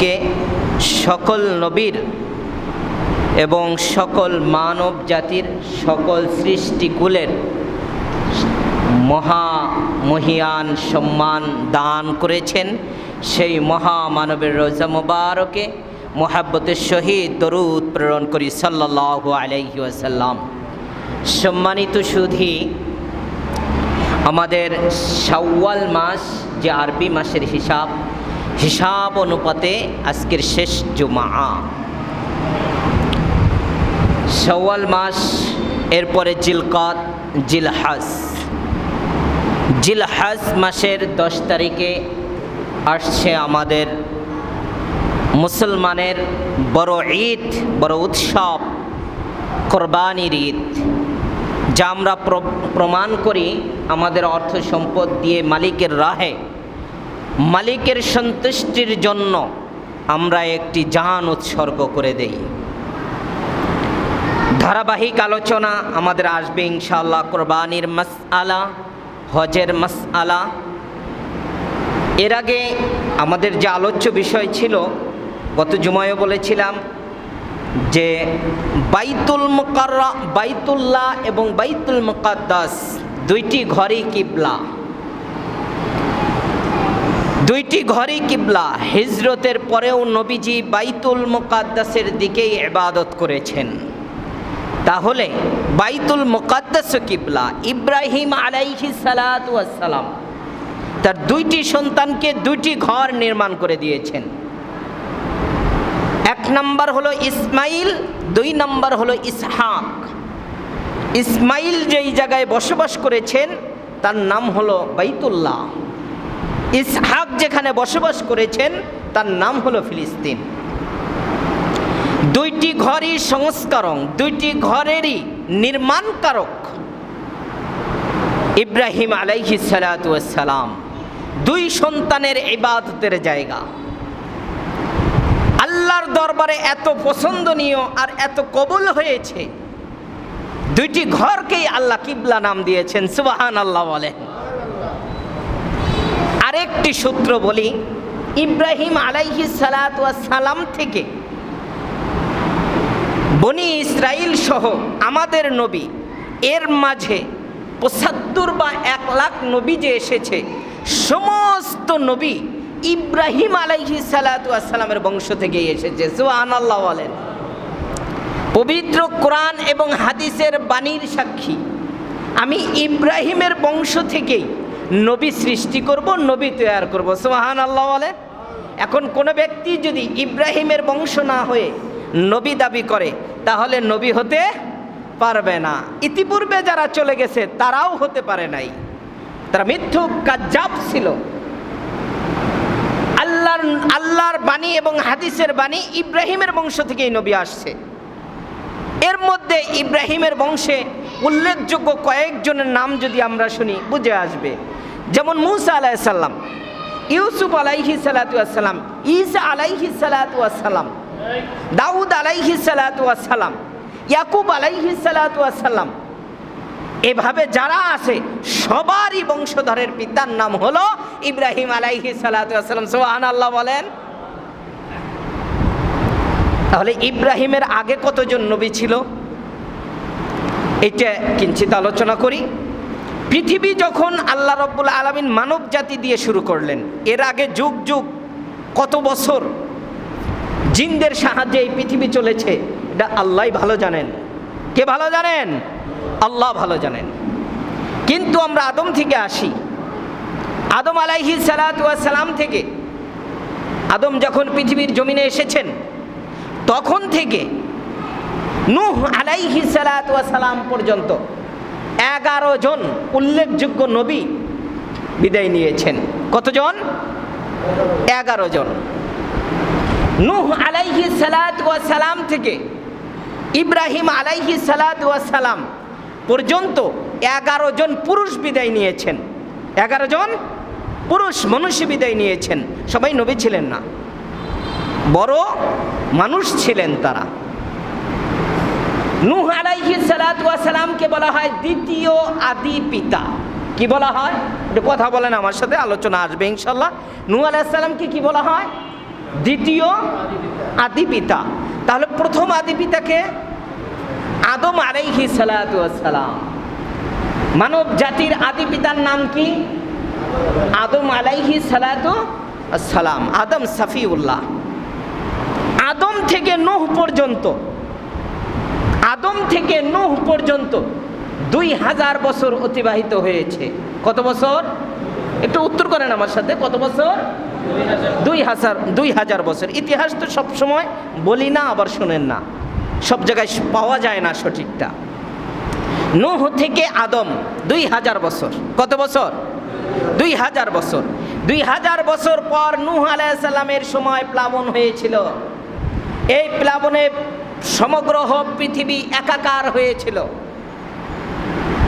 আজকে সকল নবীর এবং সকল মানব জাতির সকল সৃষ্টিকুলের মহা মহিয়ান সম্মান দান করেছেন। সেই মহামানবের রোজা মোবারকে মোহাব্বতের সহিত দরুদ প্রেরণ করি সাল্লাহ আলাইহি ওয়াসাল্লাম। সম্মানিত সুধী, আমাদের শাওয়াল মাস যে আরবি মাসের হিসাব হিসাব অনুপাতে আজকের শেষ জুমা। সওয়াল মাস, এরপরে জিলকাত, জিলহাজ। জিলহাজ মাসের দশ তারিখে আসছে আমাদের মুসলমানের বড় ঈদ, বড় উৎসব, কোরবানির ঈদ। যা আমরা প্র- প্রমাণ করি আমাদের অর্থ সম্পদ দিয়ে মালিকের রাহে। মালিকের সন্তুষ্টির জন্য আমরা একটি জান উৎসর্গ করে দেই। ধারাবাহিক আলোচনা আমাদের আসবে ইনশাআল্লাহ কোরবানির মাস আলা হজের মাস আলা এর আগে আমাদের যে আলোচ্য বিষয় ছিল, গত জুমায়ও বলেছিলাম যে বাইতুল মুকাররা, বাইতুল্লাহ এবং বাইতুল মুকাদ্দাস দুইটি ঘরই কিবলা। দুইটি ঘরই কিবলা। হিজরতের পরেও নবীজি বাইতুল মোকাদ্দাসের দিকেই এবাদত করেছেন। তাহলে বাইতুল মুকাদ্দাস কিবলা, ইব্রাহিম আলাইহি সালাম তার দুইটি সন্তানকে দুইটি ঘর নির্মাণ করে দিয়েছেন। এক নম্বর হলো ইসমাইল, দুই নম্বর হলো ইসহাক। ইসমাইল যেই জায়গায় বসবাস করেছেন, তার নাম হলো বাইতুল্লাহ। ইসহাক যেখানে বসবাস করেছেন, তার নাম হলো ফিলিস্তিন। দুইটি ঘরই সংস্কারক দুইটি ঘরেরই নির্মাণকারক। ইব্রাহিম আলাইহি সালাম দুই সন্তানের ইবাদতের জায়গা। আল্লাহর দরবারে এত পছন্দনীয় আর এত কবুল হয়েছে। দুইটি ঘরকেই আল্লাহ কিবলা নাম দিয়েছেন সুবাহান আল্লাহ বলেন। আরেকটি সূত্র বলি, ইব্রাহিম আলাইহি সালাম থেকে বনি ইসরাইল সহ আমাদের নবী, এর মাঝে পঁচাত্তর বা এক লাখ নবী যে এসেছে, সমস্ত নবী ইব্রাহিম আলাইহি সালামের বংশ থেকেই এসেছে সুহান আল্লাহ বলেন। পবিত্র কোরআন এবং হাদিসের বাণীর সাক্ষী, আমি ইব্রাহিমের বংশ থেকেই নবী সৃষ্টি করব, নবী তৈয়ার করব। সোহান আল্লাহ বলে, এখন কোনো ব্যক্তি যদি ইব্রাহিমের বংশ না হয়ে নবী দাবি করে, তাহলে নবী হতে পারবে না। ইতিপূর্বে যারা চলে গেছে, তারাও হতে পারে নাই। তারা মিথ্যুক কাজাব ছিল। আল্লাহর আল্লাহর বাণী এবং হাদিসের বাণী ইব্রাহিমের বংশ থেকেই নবী আসছে। এর মধ্যে ইব্রাহিমের বংশে উল্লেখযোগ্য কয়েকজনের নাম যদি আমরা শুনি, বুঝে আসবে। যেমন মুসা আলাইসাল্লাম ইউসুফ আলাইহি সালাতাম ঈসা আলাইহি সালাতাম দাউদ আলাইহি সালাতাম ইয়াকুব আলাইহি সালাতাম এভাবে যারা আছে, সবারই বংশধরের পিতার নাম হলো ইব্রাহিম আলাইহি সালাতাম সোহান আল্লাহ বলেন। তাহলে ইব্রাহিমের আগে কতজন নবী ছিল? এটা কিঞ্চিত আলোচনা করি। পৃথিবী যখন আল্লাহ রব্বুল আলমিন মানব জাতি দিয়ে শুরু করলেন, এর আগে যুগ যুগ, কত বছর জিনদের সাহায্যে এই পৃথিবী চলেছে, এটা আল্লাহ ভালো জানেন। কে ভালো জানেন? আল্লাহ ভালো জানেন। কিন্তু আমরা আদম থেকে আসি। আদম আলাইহি সালাম থেকে, আদম যখন পৃথিবীর জমিনে এসেছেন, তখন থেকে নূহ আলাইহি সালাম পর্যন্ত এগারো জন উল্লেখযোগ্য নবী বিদায় নিয়েছেন। কতজন? এগারো জন। নূহ আলাইহি সালাম থেকে ইব্রাহিম আলাইহি সালাম পর্যন্ত এগারো জন পুরুষ বিদায় নিয়েছেন। এগারো জন পুরুষ মনুষ্য বিদায় নিয়েছেন। সবাই নবী ছিলেন না। বড় মানুষ ছিলেন তারা। নূহ আলাইহি সালামকে বলা হয় দ্বিতীয় আদি পিতা। কি বলা হয়? একটু কথা বলেন আমার সাথে, আলোচনা আসবে ইনশাল্লাহ নূহ আলাইসাল্লামকে কি বলা হয়? দ্বিতীয় আদি পিতা। তাহলে প্রথম আদি পিতাকে আদম আলাইহি সালাতু সালাম মানব জাতির আদি পিতার নাম কি? আদম আলাইহি সালাতু সালাম আদম সাফিউল্লাহ। আদম থেকে নোহ পর্যন্ত আদম থেকে নোহ পর্যন্ত দুই হাজার বছর অতিবাহিত হয়েছে। কত বছর? একটু উত্তর করেন আমার সাথে, কত বছর? দুই হাজার দুই হাজার বছর। ইতিহাস তো সবসময় বলি না, আবার শোনেন না। সব জায়গায় পাওয়া যায় না সঠিকটা। নোহ থেকে আদম, দুই হাজার বছর। কত বছর? দুই হাজার বছর। দুই হাজার বছর পর নূহ আলাইসাল্লামের সময় প্লাবন হয়েছিল। এই প্লাবনে সমগ্র পৃথিবী একাকার হয়েছিল।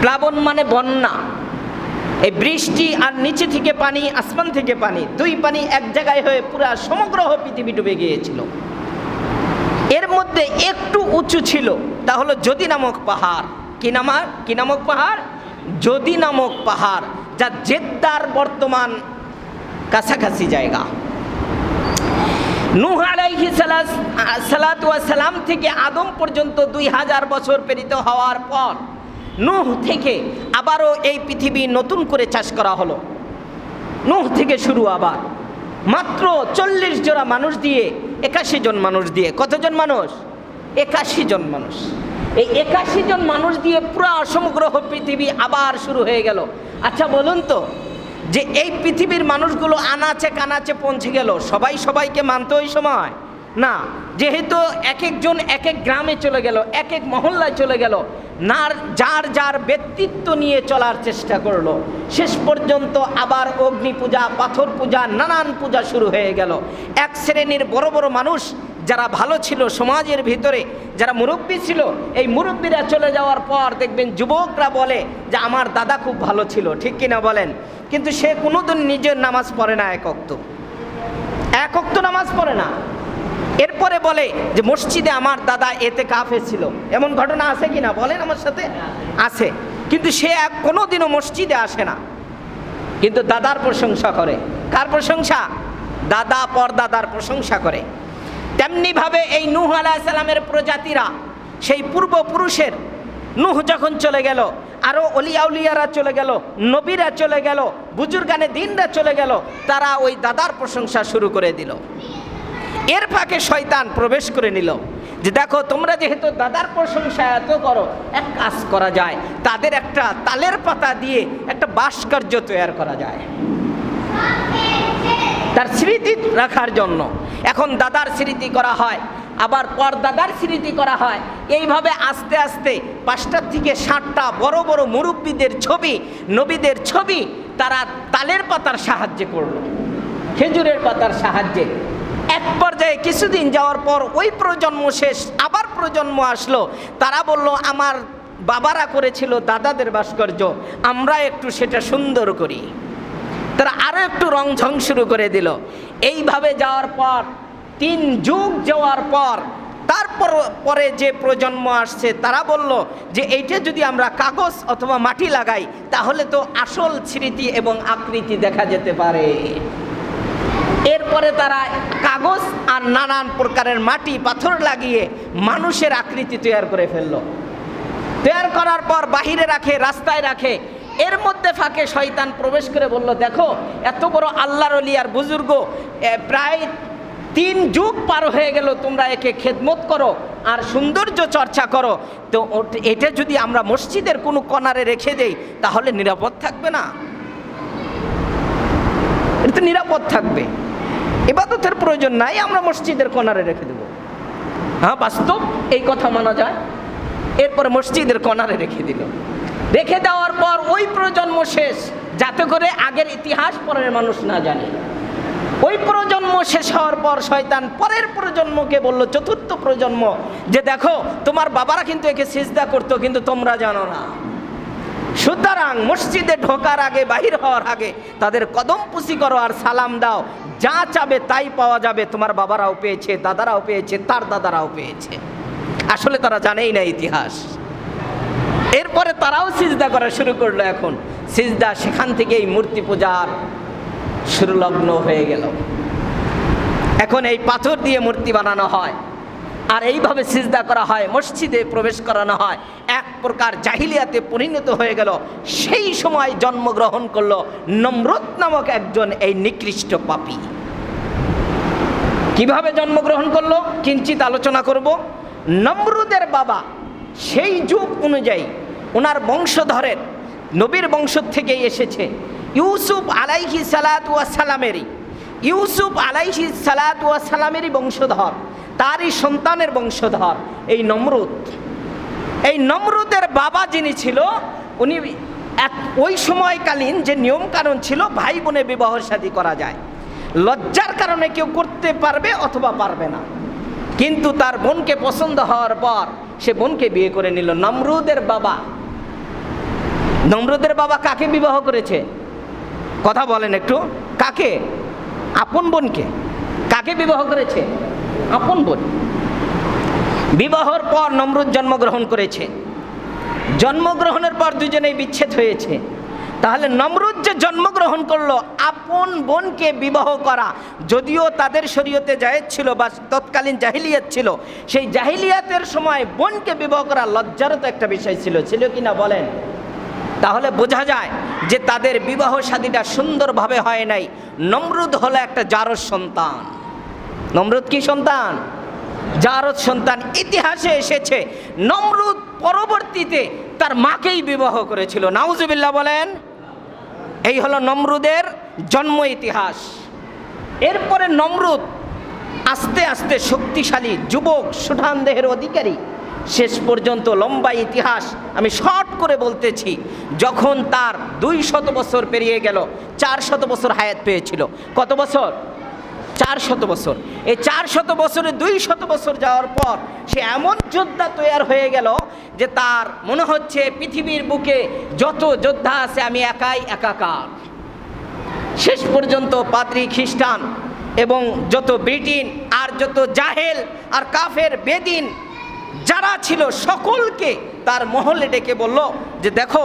প্লাবন মানে বন্যা। এই বৃষ্টি আর নিচে থেকে পানি, আসমান থেকে পানি, দুই পানি এক জায়গায় হয়ে পুরা সমগ্র পৃথিবী ডুবে গিয়েছিল। এর মধ্যে একটু উঁচু ছিল, তা হলো যদি নামক পাহাড়। কি নামার কি নামক পাহাড়? যদি নামক পাহাড়, যা জেদ্দার বর্তমান কাছাকাছি জায়গা। নূহ আলাইহি সালাতু সালাম থেকে আদম পর্যন্ত দুই হাজার বছর পেরিত হওয়ার পর নূহ থেকে আবারও এই পৃথিবী নতুন করে চাষ করা হলো। নূহ থেকে শুরু আবার। মাত্র চল্লিশ জোড়া মানুষ দিয়ে একাশি জন মানুষ দিয়ে। কতজন মানুষ? একাশি জন মানুষ। এই একাশি জন মানুষ দিয়ে পুরো সমগ্র পৃথিবী আবার শুরু হয়ে গেল। আচ্ছা বলুন তো যে এই পৃথিবীর মানুষগুলো আনাচে কানাচে পৌঁছে গেল সবাই সবাইকে মানতো ওই সময়। না, যেহেতু এক একজন এক এক গ্রামে চলে গেল, এক এক মহল্লায় চলে গেল, নার, যার যার ব্যক্তিত্ব নিয়ে চলার চেষ্টা করল, শেষ পর্যন্ত আবার অগ্নি পূজা, পাথর পূজা, নানান পূজা শুরু হয়ে গেল। এক শ্রেণির বড় বড় মানুষ যারা ভালো ছিল সমাজের ভিতরে, যারা মুরব্বী ছিল, এই মুরব্বীরা চলে যাওয়ার পর দেখবেন যুবকরা বলে যে, আমার দাদা খুব ভালো ছিল। ঠিক কিনা বলেন? কিন্তু সে কোনোদিন নিজের নামাজ পড়ে না এক অক্ত। এক অক্ত নামাজ পড়ে না। এরপরে বলে যে মসজিদে আমার দাদা এতে কাফে ছিল। এমন ঘটনা আছে কি না বলেন আমার সাথে? আছে। কিন্তু সে এক কোনোদিনও মসজিদে আসে না। কিন্তু দাদার প্রশংসা করে। কার প্রশংসা? দাদা পর দাদার প্রশংসা করে। তেমনিভাবে এই নূহ আলাহিসাল্লামের প্রজাতিরা, সেই পূর্বপুরুষের নূহ যখন চলে গেল আরও অলিয়াউলিয়ারা চলে গেল, নবীরা চলে গেল, বুজুর্গানে দিনরা চলে গেল, তারা ওই দাদার প্রশংসা শুরু করে দিল। এর ফাঁকে শয়তান প্রবেশ করে নিল। যে দেখো, তোমরা যেহেতু দাদার প্রশংসা এত করো, এক কাজ করা যায়, তাদের একটা তালের পাতা দিয়ে একটা ভাস্কর্য তৈরি করা যায়। তার স্মৃতি রাখার জন্য। এখন দাদার স্মৃতি করা হয়, আবার পর দাদার স্মৃতি করা হয়। এইভাবে আস্তে আস্তে পাঁচটার থেকে ষাটটা বড় বড় মুরব্বীদের ছবি, নবীদের ছবি তারা তালের পাতার সাহায্যে করল। খেজুরের পাতার সাহায্যে। এক পর্যায়ে কিছুদিন যাওয়ার পর ওই প্রজন্ম শেষ, আবার প্রজন্ম আসলো। তারা বলল, আমার বাবারা করেছিল দাদাদের ভাস্কর্য আমরা একটু সেটা সুন্দর করি। তারা আরও একটু রংঝং শুরু করে দিল। এইভাবে যাওয়ার পর, তিন যুগ যাওয়ার পর, তারপর পরে যে প্রজন্ম আসছে, তারা বলল যে, এইটা যদি আমরা কাগজ অথবা মাটি লাগাই, তাহলে তো আসল স্মৃতি এবং আকৃতি দেখা যেতে পারে। এরপরে তারা কাগজ আর নানান প্রকারের মাটি, পাথর লাগিয়ে মানুষের আকৃতি তৈরি করে ফেলল। তৈরি করার পর বাহিরে রাখে, রাস্তায় রাখে। এর মধ্যে ফাঁকে শয়তান প্রবেশ করে বলল, দেখো, এত বড় আল্লাহর আর বুজুর্গ প্রায় তিন যুগ পার হয়ে গেল, তোমরা একে খেদমত করো আর সৌন্দর্য চর্চা করো। তো এটা যদি আমরা মসজিদের কোনো কনারে রেখে দেই, তাহলে নিরাপদ থাকবে না? এটা নিরাপদ থাকবে। এবাদতের প্রয়োজন নাই, আমরা মসজিদের কনারে রেখে দেব। হ্যাঁ বাস্তব এই কথা মানা যায়? এরপরে মসজিদের কনারে রেখে দিল। রেখে দেওয়ার পর ওই প্রজন্ম শেষ, যাতে করে আগের ইতিহাস পরের মানুষ না জানে। ওই প্রজন্ম শেষ হওয়ার পর শয়তান পরের প্রজন্মকে বলল, চতুর্থ প্রজন্ম, যে দেখো, তোমার বাবারা কিন্তু একে সিজদা করতো, কিন্তু তোমরা জানো না। সুতরাং মসজিদে ঢোকার আগে, বাহির হওয়ার আগে তাদের কদম পুষি করো আর সালাম দাও। যা চাবে তাই পাওয়া যাবে। তোমার বাবারাও পেয়েছে, দাদারাও পেয়েছে, তার দাদারাও পেয়েছে। আসলে তারা জানেই না ইতিহাস। এরপরে তারাও সিজদা করা শুরু করল এখন। সিজদা সেখান থেকেই মূর্তি পূজার শুরু লগ্ন হয়ে গেল। এখন এই পাথর দিয়ে মূর্তি বানানো হয়। আর এইভাবে সিজদা করা হয়, মসজিদে প্রবেশ করানো হয়, এক প্রকার জাহিলিয়াতে পরিণত হয়ে গেল। সেই সময় জন্মগ্রহণ করল নম্রত নামক একজন এই নিকৃষ্ট পাপী। কীভাবে জন্মগ্রহণ করল? কিঞ্চিত আলোচনা করব। নমরুদের বাবা সেই যুগ অনুযায়ী ওনার বংশধরের, নবীর বংশ থেকে এসেছে। ইউসুফ আলাইহি সালাত ওয়া সালামেরই, ইউসুফ আলাইহি সালাত ওয়া সালামেরই বংশধর। তারই সন্তানের বংশধর, এই নমরুদ। এই নমরুদের বাবা যিনি ছিল, উনি এক, ওই সময়কালীন যে নিয়ম কানুন ছিল ভাই বোনে বিবাহ শাদী করা যায়। লজ্জার কারণে কেউ করতে পারবে অথবা পারবে না। কিন্তু তার বোনকে পছন্দ হওয়ার পর, সে বোনকে বিয়ে করে নিল। নমরুদের বাবা। নমরুদের বাবা কাকে বিবাহ করেছে? কথা বলেন একটু। কাকে? আপন বোনকে। কাকে বিবাহ করেছে? আপন বোন। বিবাহর পর নমরুদ জন্মগ্রহণ করেছে। জন্মগ্রহণের পর দুজনেই বিচ্ছেদ হয়েছে। তাহলে নমরুদ যে জন্মগ্রহণ করল, আপন বোনকে বিবাহ করা, যদিও তাদের শরীয়তে জায়েজ ছিল বা তৎকালীন জাহিলিয়াত ছিল, সেই জাহিলিয়াতের সময় বোনকে বিবাহ করা লজ্জারও তো একটা বিষয় ছিল। ছিল কি না বলেন? তাহলে বোঝা যায় যে তাদের বিবাহ শাদীটা সুন্দরভাবে হয় নাই। নমরুদ হলো একটা জারজ সন্তান। নমরুদ কি সন্তান? জারদ সন্তান ইতিহাসে এসেছে। নমরুদ পরবর্তীতে তার মাকেই বিবাহ করেছিল। নাউজুবিল্লাহ বলেন, এই হলো নমরুদের জন্ম ইতিহাস। এরপরে নমরুদ আস্তে আস্তে শক্তিশালী যুবক সুঠান দেহের অধিকারী। শেষ পর্যন্ত লম্বা ইতিহাস আমি শর্ট করে বলতেছি, যখন তার দুই শত বছর পেরিয়ে গেল চার শত বছর হায়াত পেয়েছিল। কত বছর? চার শত বছর। এই চার শত বছরে দুই শত বছর যাওয়ার পর সে এমন যোদ্ধা তৈয়ার হয়ে গেল যে তার মনে হচ্ছে পৃথিবীর বুকে যত যোদ্ধা আছে আমি একাই একাকার। শেষ পর্যন্ত পাদ্রি খ্রিস্টান এবং যত ব্রিটিন আর যত জাহেল আর কাফের বেদিন যারা ছিল সকলকে তার মহলে ডেকে বলল যে দেখো